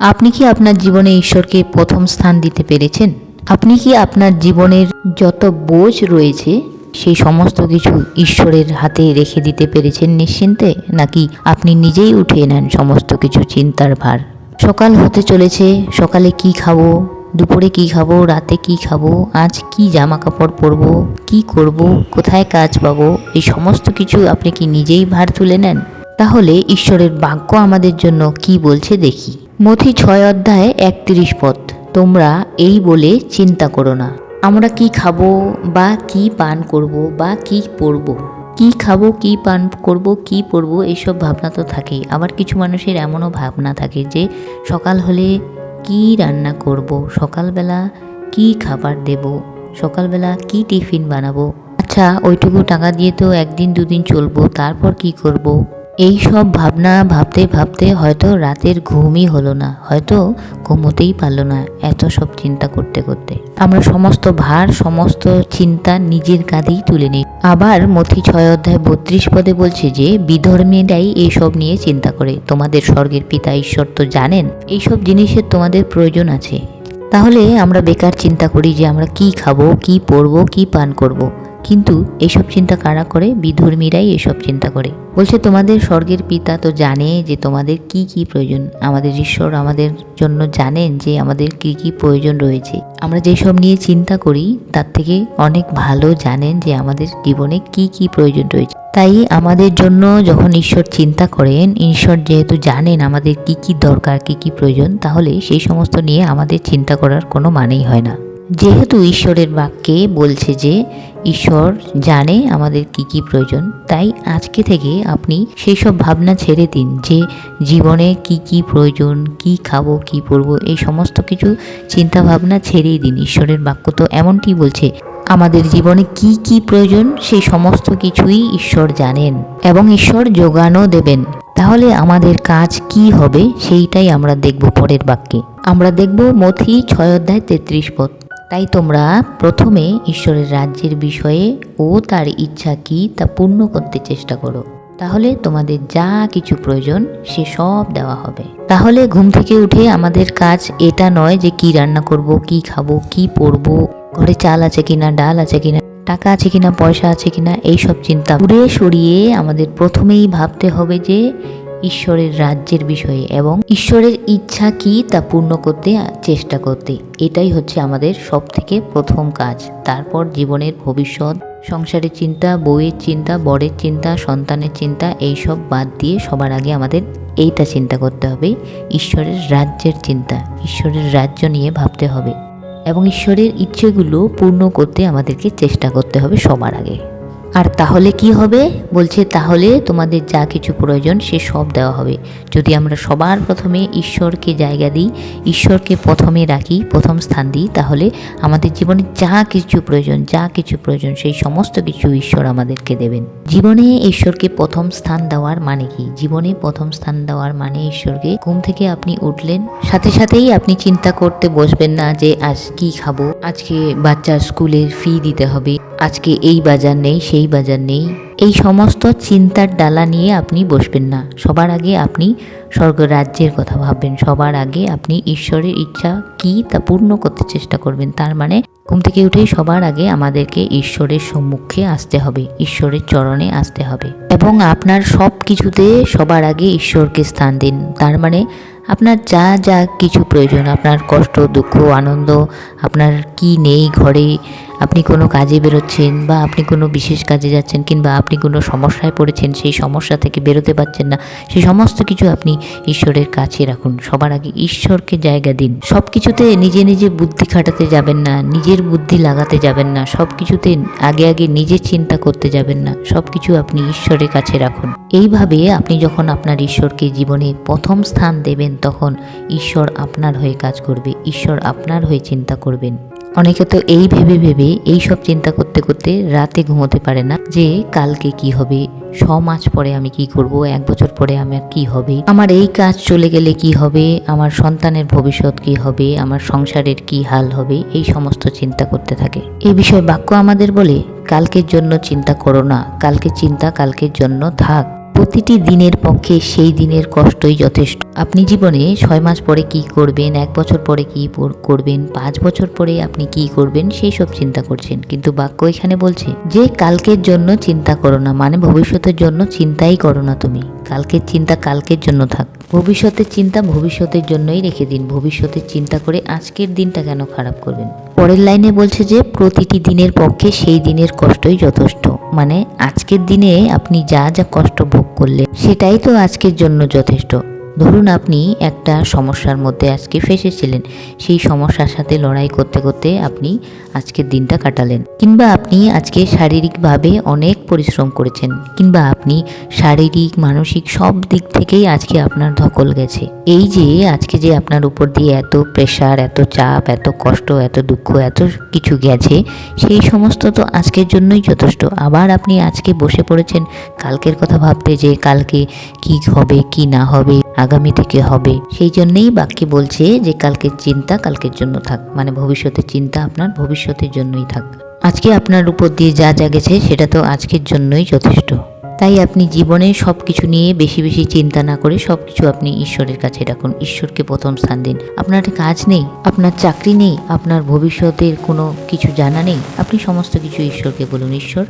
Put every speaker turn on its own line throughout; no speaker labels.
আপনি কি আপনার জীবনে ঈশ্বরকে প্রথম স্থান দিতে পেরেছেন? আপনি কি আপনার জীবনের যত বোঝ রয়েছে, সেই সমস্ত কিছু ঈশ্বরের হাতে রেখে দিতে পেরেছেন নিশ্চিন্তে? নাকি আপনি নিজেই উঠিয়ে নেন সমস্ত কিছু চিন্তার ভার? সকাল হতে চলেছে, সকালে কি খাব? দুপুরে কি খাব? রাতে কি খাব? আজ কি জামা কাপড় পরবো? কি করব? কোথায় কাজ পাবো? এই সমস্ত কিছু আপনি কি নিজেই ভার তুলে নেন? তাহলে ঈশ্বরের বাক্য আমাদের জন্য কি বলছে দেখি। মথি ছয় অধ্যায় একত্রিশ পদ। তোমরা এই বলে চিন্তা করো না। আমরা কি খাব বা কি পান করব বা কি পরব? কি খাব, কি পান করব, কি পরব, এইসব ভাবনা তো থাকেই। আবার কিছু মানুষের এমনও ভাবনা থাকে যে সকাল হলে কি রান্না করব, সকালবেলা কি খাবার দেব, সকালবেলা কি টিফিন বানাবো? আচ্ছা ওইটুকু টাকা দিয়ে তো একদিন দুদিন চলবো, তারপর কি করব। এই সব ভাবনা ভাবতে ভাবতে হয়তো রাতের ঘুমই হলো না, হয়তো ঘুমোতেই পারল না এত সব চিন্তা করতে করতে। আমরা সমস্ত ভার, সমস্ত চিন্তা নিজের কাঁধেই তুলে নিই। আবার মথি ছয় অধ্যায় বত্রিশ পদে বলছে যে, বিধর্মীরাই এইসব নিয়ে চিন্তা করে। তোমাদের স্বর্গের পিতা ঈশ্বর তো জানেন, এইসব জিনিসের তোমাদের প্রয়োজন আছে। তাহলে আমরা বেকার চিন্তা করি যে, আমরা কি খাব, কি পরবো, কি পান করব। কিন্তু এইসব চিন্তা কারা করে? বিধর্মীরাই এসব চিন্তা করে। বলছে, তোমাদের স্বর্গের পিতা তো জানে যে তোমাদের কি কি প্রয়োজন। আমাদের ঈশ্বর আমাদের জন্য জানেন যে আমাদের কি কি প্রয়োজন রয়েছে। আমরা যেসব নিয়ে চিন্তা করি, তার থেকে অনেক ভালো জানেন যে আমাদের জীবনে কি কি প্রয়োজন রয়েছে। তাই আমাদের জন্য যখন ঈশ্বর চিন্তা করেন, ঈশ্বর যেহেতু জানেন আমাদের কি কি দরকার, কি কি প্রয়োজন, তাহলে সেই সমস্ত নিয়ে আমাদের চিন্তা করার কোনো মানেই হয় না। যেহেতু ঈশ্বরের বাক্যে বলছে যে, ঈশ্বর জানে আমাদের কি কি প্রয়োজন, তাই আজকে থেকে আপনি সেই সব ভাবনা ছেড়ে দিন যে, জীবনে কি কি প্রয়োজন, কি খাব, কি পরবো, এই সমস্ত কিছু চিন্তা ভাবনা ছেড়েই দিন। ঈশ্বরের বাক্য তো এমনটি বলছে, আমাদের জীবনে কি কি প্রয়োজন, সেই সমস্ত কিছুই ঈশ্বর জানেন এবং ঈশ্বর যোগানও দেবেন। তাহলে আমাদের কাজ কি হবে, সেইটাই আমরা দেখব পরের বাক্যে। আমরা দেখব মথি ছয় অধ্যায় তেত্রিশ পদ। তাই তোমরা প্রথমে ঈশ্বরের রাজ্যের বিষয়ে ও তার ইচ্ছা কি তা পূর্ণ করতে চেষ্টা করো। তাহলে তোমাদের যা কিছু প্রয়োজন, সে সব দেওয়া হবে। তাহলে ঘুম থেকে উঠে আমাদের কাজ এটা নয় যে কি রান্না করব, কি খাব, কি পরবো, ঘরে চাল আছে কিনা, ডাল আছে কিনা, টাকা আছে কিনা, পয়সা আছে কিনা, এইসব চিন্তা দূরে সরিয়ে আমাদের প্রথমেই ভাবতে হবে যে ঈশ্বরের রাজ্যের বিষয়ে এবং ঈশ্বরের ইচ্ছা কি তা পূর্ণ করতে চেষ্টা করতে। এটাই হচ্ছে আমাদের সব থেকে প্রথম কাজ। তারপর জীবনের ভবিষ্যৎ, সংসারের চিন্তা বইয়ের চিন্তা, বরের চিন্তা, সন্তানের চিন্তা, এইসব বাদ দিয়ে সবার আগে আমাদের এইটা চিন্তা করতে হবে, ঈশ্বরের রাজ্যের চিন্তা, ঈশ্বরের রাজ্য নিয়ে ভাবতে হবে এবং ঈশ্বরের ইচ্ছেগুলো পূর্ণ করতে আমাদেরকে চেষ্টা করতে হবে সবার আগে। আর তাহলে কি হবে? বলছে, তাহলে তোমাদের যা কিছু প্রয়োজন সে সব দেওয়া হবে। যদি আমরা সবার প্রথমে ঈশ্বরকে জায়গা দিই, ঈশ্বরকে প্রথমে রাখি, প্রথম স্থান দিই, তাহলে আমাদের জীবনে যা কিছু প্রয়োজন, যা কিছু প্রয়োজন, সেই সমস্ত কিছু ঈশ্বর আমাদেরকে দেবেন। জীবনে ঈশ্বরকে প্রথম স্থান দেওয়ার মানে কি? জীবনে প্রথম স্থান দেওয়ার মানে ঈশ্বরকে ঘুম থেকে আপনি উঠলেন, সাথে সাথেই আপনি চিন্তা করতে বসবেন না যে, আজ কি খাব? আজকে বাচ্চার স্কুলের ফি দিতে হবে, আজকে এই বাজার নেই, সেই বাজার নেই। এই সমস্ত চিন্তার ডালা নিয়ে আপনি বসবেন না। সবার আগে আপনি স্বর্গ রাজ্যের কথা ভাববেন। সবার আগে আপনি ঈশ্বরের ইচ্ছা কি তা পূর্ণ করতে চেষ্টা করবেন। তার মানে ঘুম থেকে উঠেই সবার আগে আমাদেরকে ঈশ্বরের সম্মুখে আসতে হবে, ঈশ্বরের চরণে আসতে হবে। এবং আপনার সব কিছুতে সবার আগে ঈশ্বরকে স্থান দিন। তার মানে আপনার যা যা কিছু প্রয়োজন, আপনার কষ্ট, দুঃখ, আনন্দ, আপনার কি নেই ঘরে আপনি কোনো কাজে বেরোচ্ছেন বা আপনি কোনো বিশেষ কাজে যাচ্ছেন কিংবা আপনি কোনো সমস্যায় পড়েছেন, সেই সমস্যা থেকে বেরোতে পারছেন না সেই সমস্ত কিছু আপনি ঈশ্বরের কাছে রাখুন। সবার আগে ঈশ্বরকে জায়গা দিন। সব কিছুতে নিজে নিজে বুদ্ধি খাটাতে যাবেন না, নিজের বুদ্ধি লাগাতে যাবেন না সব কিছুতে আগে আগে নিজে চিন্তা করতে যাবেন না সব কিছু আপনি ঈশ্বরের কাছে রাখুন। এইভাবে আপনি যখন আপনার ঈশ্বরকে জীবনে প্রথম স্থান দেবেন, তখন ঈশ্বর আপনার হয়ে কাজ করবে, ঈশ্বর আপনার হয়ে চিন্তা করবেন। অনেকে তো এই ভেবে ভেবে এই সব চিন্তা করতে করতে রাতে ঘুমোতে পারে না যে কালকে কি হবে, ছ মাস পরে আমি কি করব, এক বছর পরে আমার কি হবে, আমার এই কাজ চলে গেলে কি হবে, আমার সন্তানের ভবিষ্যৎ কি হবে, আমার সংসারের কি হাল হবে, এই সমস্ত চিন্তা করতে থাকে। এই বিষয়ে বাক্য আমাদের বলে, কালকের জন্য চিন্তা করো না, কালকে চিন্তা, কালকের জন্য থাক। প্রতিটি দিনের পক্ষে সেই দিনের কষ্টই যথেষ্ট। আপনি জীবনে ছয় মাস পরে কি করবেন, এক বছর পরে কি করবেন, পাঁচ বছর পরে আপনি কি করবেন, সেই সব চিন্তা করছেন। কিন্তু বাক্য এখানে বলছে, যে কালকের জন্য চিন্তা করো না মানে ভবিষ্যতের জন্য চিন্তাই করো না তুমি। কালকের চিন্তা কালকের জন্য থাক। ভবিষ্যতের চিন্তা ভবিষ্যতের জন্যই রেখে দিন। ভবিষ্যতের চিন্তা করে আজকের দিনটা কেন খারাপ করবেন? পরের লাইনে বলছে যে, প্রতিটি দিনের পক্ষে সেই দিনের কষ্টই যথেষ্ট। মানে আজকের দিনে আপনি যা যা কষ্ট ভোগ করলেন সেটাই তো আজকের জন্য যথেষ্ট। ধরুন আপনি একটা সমস্যার মধ্যে আজকে ফেসেছিলেন, সেই সমস্যার সাথে লড়াই করতে করতে আপনি আজকের দিনটা কাটালেন। কিংবা আপনি আজকে শারীরিকভাবে অনেক পরিশ্রম করেছেন, কিংবা আপনি শারীরিক, মানসিক সব দিক থেকেই আজকে আপনার ধকল গেছে। এই যে আজকে যে আপনার উপর দিয়ে এত প্রেশার এত চাপ, এত কষ্ট, এত দুঃখ, এত কিছু গেছে, সেই সমস্ত তো আজকের জন্যই যথেষ্ট। আবার আপনি আজকে বসে পড়েছেন, কালকের কথা ভাবতে যে কালকে কি হবে, কি না হবে আগামী থেকে হবে। সেই জন্যেই বাক্যে বলছে যে, কালকের চিন্তা কালকের জন্য থাক। মানে ভবিষ্যতের চিন্তা আপনার ভবিষ্যতের জন্যই থাক। আজকে আপনার উপর দিয়ে যা যা গেছে, সেটা তো আজকের জন্যই যথেষ্ট। তাই আপনি জীবনে সব কিছু নিয়ে বেশি বেশি চিন্তা না করে সব কিছু আপনি ঈশ্বরের কাছে রাখুন ঈশ্বরকে প্রথম স্থান দিন। আপনার কাজ নেই, আপনার চাকরি নেই, আপনার ভবিষ্যতের কোনো কিছু জানা নেই। আপনি সমস্ত কিছু ঈশ্বরকে বলুন, ঈশ্বর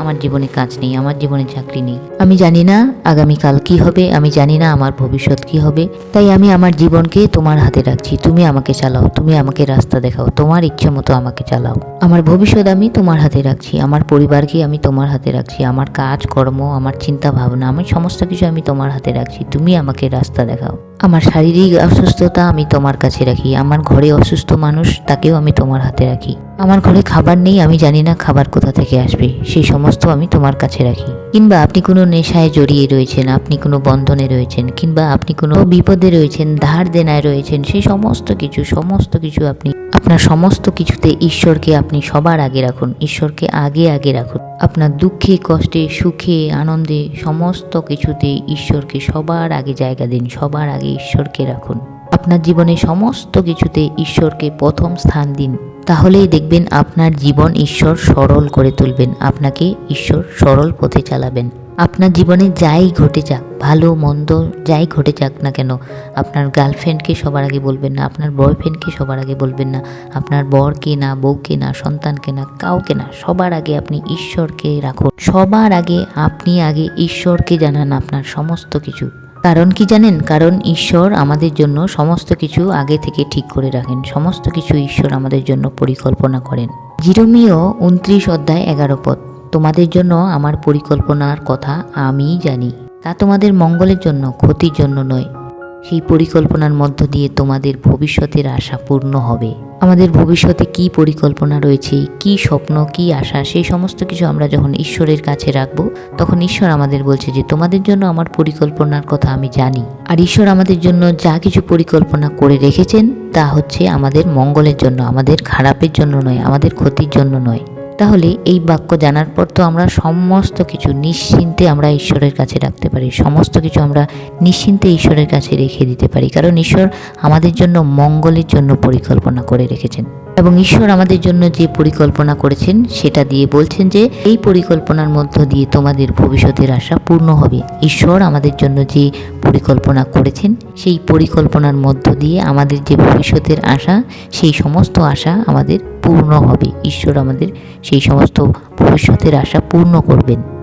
আমার জীবনে কাজ নেই, আমার জীবনে চাকরি নেই। আমি জানি না আগামীকাল কি হবে, আমি জানি না আমার ভবিষ্যৎ কি হবে। তাই আমি আমার জীবনকে তোমার হাতে রাখছি, তুমি আমাকে চালাও, তুমি আমাকে রাস্তা দেখাও, তোমার ইচ্ছে মতো আমাকে চালাও। আমার ভবিষ্যৎ আমি তোমার হাতে রাখছি, আমার পরিবারকে আমি তোমার হাতে রাখছি, আমার কাজ, কর্ম, আমার চিন্তা ভাবনা, আমি সমস্ত কিছু আমি তোমার হাতে রাখছি, তুমি আমাকে রাস্তা দেখাও। আমার শারীরিক অসুস্থতা আমি তোমার কাছে রাখি। আমার ঘরে অসুস্থ মানুষ, তাকেও আমি তোমার হাতে রাখি। আমার ঘরে খাবার নেই, আমি জানি না খাবার কোথা থেকে আসবে। সেই সমস্ত আমি তোমার কাছে রাখি। কিংবা আপনি কোনো নেশায় জড়িয়ে রয়েছেন, আপনি কোনো বন্ধনে রয়েছেন, কিংবা আপনি কোনো বিপদে রয়েছেন, ধার দেনায় রয়েছেন, সেই সমস্ত কিছু সমস্ত কিছু আপনি, আপনার সমস্ত কিছুতে ঈশ্বরকে আপনি সবার আগে রাখুন। ঈশ্বরকে আগে আগে রাখুন। আপনার দুঃখে, কষ্টে, সুখে, আনন্দে সমস্ত কিছুতে ঈশ্বরকে সবার আগে জায়গা দিন, সবার আগে ঈশ্বরকে রাখুন। আপনার জীবনে সমস্ত কিছুতে ঈশ্বরকে প্রথম স্থান দিন। তাহলেই দেখবেন আপনার জীবন ঈশ্বর সরল করে তুলবেন, আপনাকে ঈশ্বর সরল পথে চালাবেন। আপনার জীবনে যাই ঘটে যাক, ভালো, মন্দ, যাই ঘটে যাক না কেন, আপনার গার্লফ্রেন্ডকে সবার আগে বলবেন না, আপনার বয়ফ্রেন্ডকে সবার আগে বলবেন না, আপনার বরকে না বউকে না সন্তানকে না, কাউকে না, সবার আগে আপনি ঈশ্বরকে রাখুন। সবার আগে আপনি আগে ঈশ্বরকে জানান আপনার সমস্ত কিছু। কারণ কি জানেন? কারণ ঈশ্বর আমাদের জন্য সমস্ত কিছু আগে থেকে ঠিক করে রাখেন। সমস্ত কিছু ঈশ্বর আমাদের জন্য পরিকল্পনা করেন। জিরোমিও উনত্রিশ অধ্যায় এগারো পদ। তোমাদের জন্য আমার পরিকল্পনার কথা আমিই জানি। তা তোমাদের মঙ্গলের জন্য, ক্ষতির জন্য নয়। সেই পরিকল্পনার মধ্য দিয়ে তোমাদের ভবিষ্যতের আশা পূর্ণ হবে। আমাদের ভবিষ্যতে কি পরিকল্পনা রয়েছে, কি স্বপ্ন, কি আশা সেই সমস্ত কিছু আমরা যখন ঈশ্বরের কাছে রাখব, তখন ঈশ্বর আমাদের বলছে যে, তোমাদের জন্য আমার পরিকল্পনার কথা আমি জানি। আর ঈশ্বর আমাদের জন্য যা কিছু পরিকল্পনা করে রেখেছেন, তা হচ্ছে আমাদের মঙ্গলের জন্য, আমাদের খারাপের জন্য নয়, আমাদের ক্ষতির জন্য নয়। তাহলে এই বাক্য জানার পর তো আমরা সমস্ত কিছু নিশ্চিন্তে আমরা ঈশ্বরের কাছে রাখতে পারি। সমস্ত কিছু আমরা নিশ্চিন্তে ঈশ্বরের কাছে রেখে দিতে পারি। কারণ ঈশ্বর আমাদের জন্য মঙ্গলের জন্য পরিকল্পনা করে রেখেছেন। এবং ঈশ্বর আমাদের জন্য যে পরিকল্পনা করেছেন, সেটা দিয়ে বলছেন যে, এই পরিকল্পনার মধ্য দিয়ে তোমাদের ভবিষ্যতের আশা পূর্ণ হবে। ঈশ্বর আমাদের জন্য যে পরিকল্পনা করেছেন, সেই পরিকল্পনার মধ্য দিয়ে আমাদের যে ভবিষ্যতের আশা, সেই সমস্ত আশা আমাদের পূর্ণ হবে। ঈশ্বর আমাদের সেই সমস্ত ভবিষ্যতের আশা পূর্ণ করবেন।